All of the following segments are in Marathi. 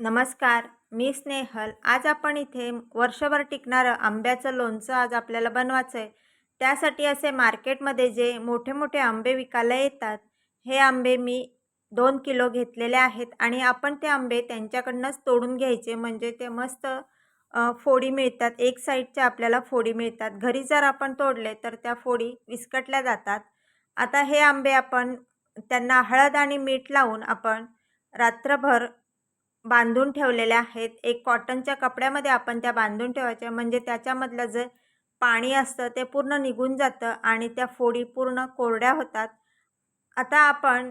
नमस्कार मी स्नेहल. आज आपण इथे वर्षभर टिकणारं आंब्याचं लोणचं आज आपल्याला बनवायचं आहे त्यासाठी असे मार्केटमध्ये जे मोठे मोठे आंबे विकायला येतात हे आंबे मी दोन किलो घेतलेले आहेत आणि आपण ते आंबे त्यांच्याकडनंच तोडून घ्यायचे. म्हणजे ते मस्त फोडी मिळतात. एक साईडच्या आपल्याला फोडी मिळतात. घरी जर आपण तोडले तर त्या फोडी विस्कटल्या जातात. आता हे आंबे आपण त्यांना हळद आणि मीठ लावून आपण रात्रभर बांधून ठेवलेल्या आहेत. एक कॉटनच्या कपड्यामध्ये आपण त्या बांधून ठेवायच्या. म्हणजे त्याच्यामधलं जे पाणी असतं ते पूर्ण निघून जातं आणि त्या फोडी पूर्ण कोरड्या होतात. आता आपण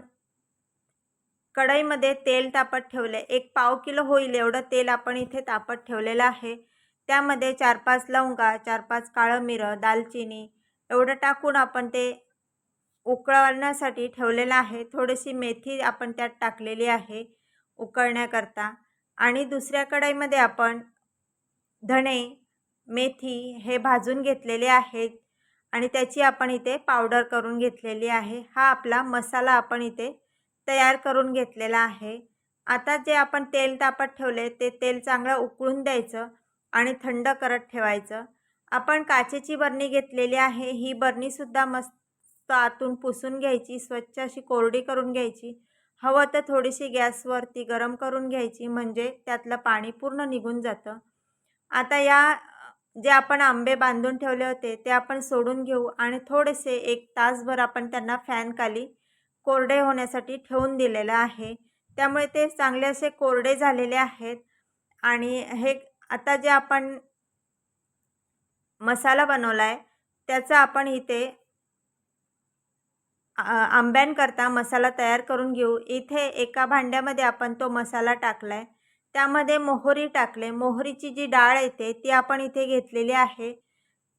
कढईमध्ये तेल तापत ठेवले. एक पाव किलो होईल एवढं तेल आपण इथे तापत ठेवलेलं आहे. त्यामध्ये चार पाच लवंगा चार पाच काळं मिरं दालचिनी एवढं टाकून आपण ते उकळण्यासाठी ठेवलेलं आहे. थोडीशी मेथी आपण त्यात टाकलेली आहे. उकळण्याकरता. आणि दुसऱ्या कढईमध्ये आपण धणे मेथी हे भाजून घेतलेले आहेत. आणि त्याची आपण इथे पावडर करून घेतलेली आहे. हा आपला मसाला आपण इथे तयार करून घेतलेला आहे. आता जे आपण तेल तापत ठेवले ते तेल चांगलं उकळून द्यायचं आणि थंड करत ठेवायचं. आपण काचेची बरणी घेतलेली आहे. ही बरणीसुद्धा मस्त आतून पुसून घ्यायची स्वच्छ अशी कोरडी करून घ्यायची. हवं तर थोडीशी गॅसवरती गरम करून घ्यायची म्हणजे त्यातलं पाणी पूर्ण निघून जातं. आता या जे आपण आंबे बांधून ठेवले होते ते आपण सोडून घेऊ आणि थोडेसे एक तासभर आपण त्यांना फॅनखाली कोरडे होण्यासाठी ठेवून दिलेलं आहे. त्यामुळे ते चांगले असे कोरडे झालेले आहेत आणि हे आता जे आपण मसाला बनवला आहे त्याचा आपण इथे आंब्यांकरता मसाला तयार करून घेऊ. इथे एका भांड्यामध्ये आपण तो मसाला टाकला आहे त्यामध्ये मोहरी टाकले. मोहरीची जी डाळ येते ती आपण इथे घेतलेली आहे.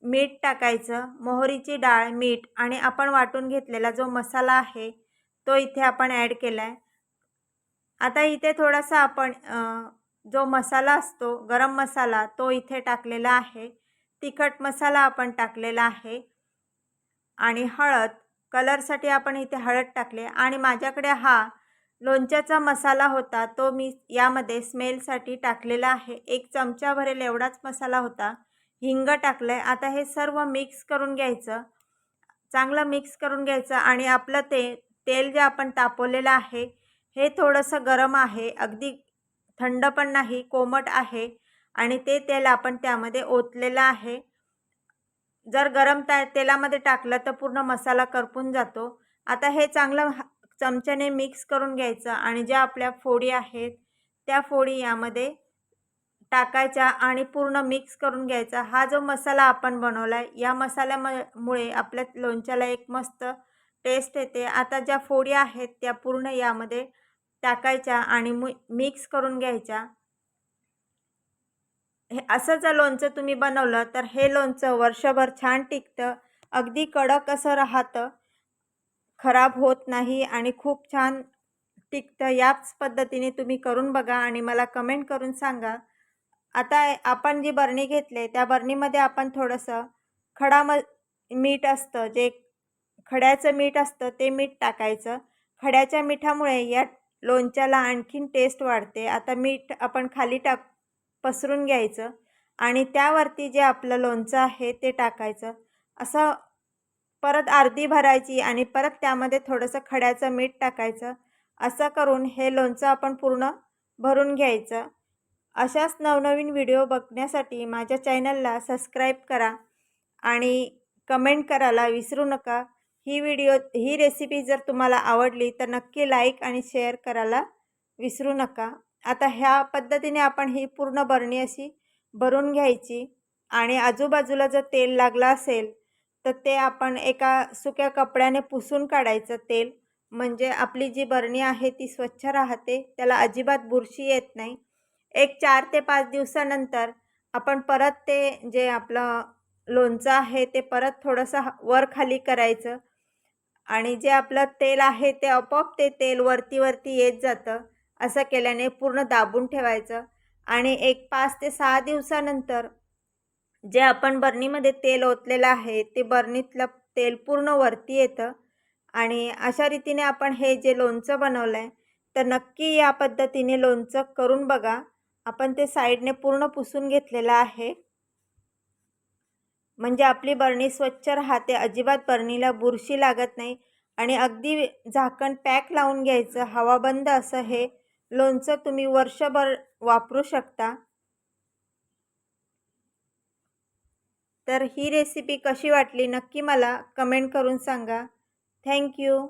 मीठ टाकायचं. मोहरीची डाळ मीठ आणि आपण वाटून घेतलेला जो मसाला आहे तो इथे आपण ॲड केला आहे आता इथे थोडासा आपण जो मसाला असतो गरम मसाला तो इथे टाकलेला आहे. तिखट मसाला आपण टाकलेला आहे. आणि हळद कलरसाठी आपण इथे हळद टाकले आणि माझ्याकडे हा लोणच्याचा मसाला होता तो मी यामध्ये स्मेलसाठी टाकलेला आहे. एक चमचा भरेल एवढाच मसाला होता. हिंग टाकलं आहे आता हे सर्व मिक्स करून घ्यायचं. चांगलं मिक्स करून घ्यायचं आणि आपलं ते तेल जे आपण तापवलेलं आहे हे थोडंसं गरम आहे. अगदी थंड पण नाही कोमट आहे. आणि ते तेल आपण त्यामध्ये ओतलेलं आहे. जर गरम त्या तेलामध्ये टाकलं तर पूर्ण मसाला करपून जातो. आता हे चांगलं चमच्याने मिक्स करून घ्यायचं आणि ज्या आपल्या फोडी आहेत त्या फोडी यामध्ये टाकायच्या आणि पूर्ण मिक्स करून घ्यायचा. हा जो मसाला आपण बनवला आहे या मसाल्यामुळे आपल्या लोणच्याला एक मस्त टेस्ट येते. आता ज्या फोडी आहेत त्या पूर्ण यामध्ये टाकायच्या आणि मु मिक्स करून घ्यायच्या. हे असं जर लोणचं तुम्ही बनवलं तर हे लोणचं वर्षभर छान टिकतं. अगदी कडक असं राहतं. खराब होत नाही आणि खूप छान टिकतं. याच पद्धतीने तुम्ही करून बघा आणि मला कमेंट करून सांगा. आता आपण जी बरणी घेतले त्या बरणीमध्ये आपण थोडंसं खडा म मीठ असतं. जे खड्याचं मीठ असतं ते मीठ टाकायचं. खड्याच्या मिठामुळे या लोणच्याला आणखीन टेस्ट वाढते. आता मीठ आपण खाली टाक पसरून घ्यायचं आणि त्यावरती जे आपलं लोणचं आहे ते टाकायचं. असं परत अर्धी भरायची आणि परत त्यामध्ये थोडंसं खड्याचं मीठ टाकायचं. असं करून हे लोणचं आपण पूर्ण भरून घ्यायचं. अशाच नवनवीन व्हिडिओ बघण्यासाठी माझ्या चॅनलला सबस्क्राईब करा आणि कमेंट करायला विसरू नका. ही व्हिडिओ ही रेसिपी जर तुम्हाला आवडली तर नक्की लाईक आणि शेअर करायला विसरू नका. आता ह्या पद्धतीने आपण ही पूर्ण बरणी अशी भरून घ्यायची आणि आजूबाजूला जर तेल लागलं असेल तर ते आपण एका सुक्या कपड्याने पुसून काढायचं तेल. म्हणजे आपली जी बरणी आहे ती स्वच्छ राहते त्याला अजिबात बुरशी येत नाही. एक चार ते पाच दिवसानंतर आपण परत ते जे आपलं लोणचं आहे ते परत थोडंसं ह- वर खाली करायचं. आणि जे आपलं तेल आहे ते आपोआप ते तेल वरती वरती येत जातं. असं केल्याने पूर्ण दाबून ठेवायचं आणि एक पाच ते सहा दिवसानंतर जे आपण बरणीमध्ये तेल ओतलेलं आहे ते बरणीतलं तेल पूर्ण वरती येतं आणि अशा रीतीने आपण हे जे लोणचं बनवलं आहे तर नक्की या पद्धतीने लोणचं करून बघा. आपण ते साईडने पूर्ण पुसून घेतलेलं आहे. म्हणजे आपली बरणी स्वच्छ राहते अजिबात बरणीला बुरशी लागत नाही आणि अगदी झाकण पॅक लावून घ्यायचं हवाबंद असं हे लोणचं तुम्ही वर्षभर वापरू शकता. तर ही रेसिपी कशी वाटली नक्की मला कमेंट करून सांगा. थँक्यू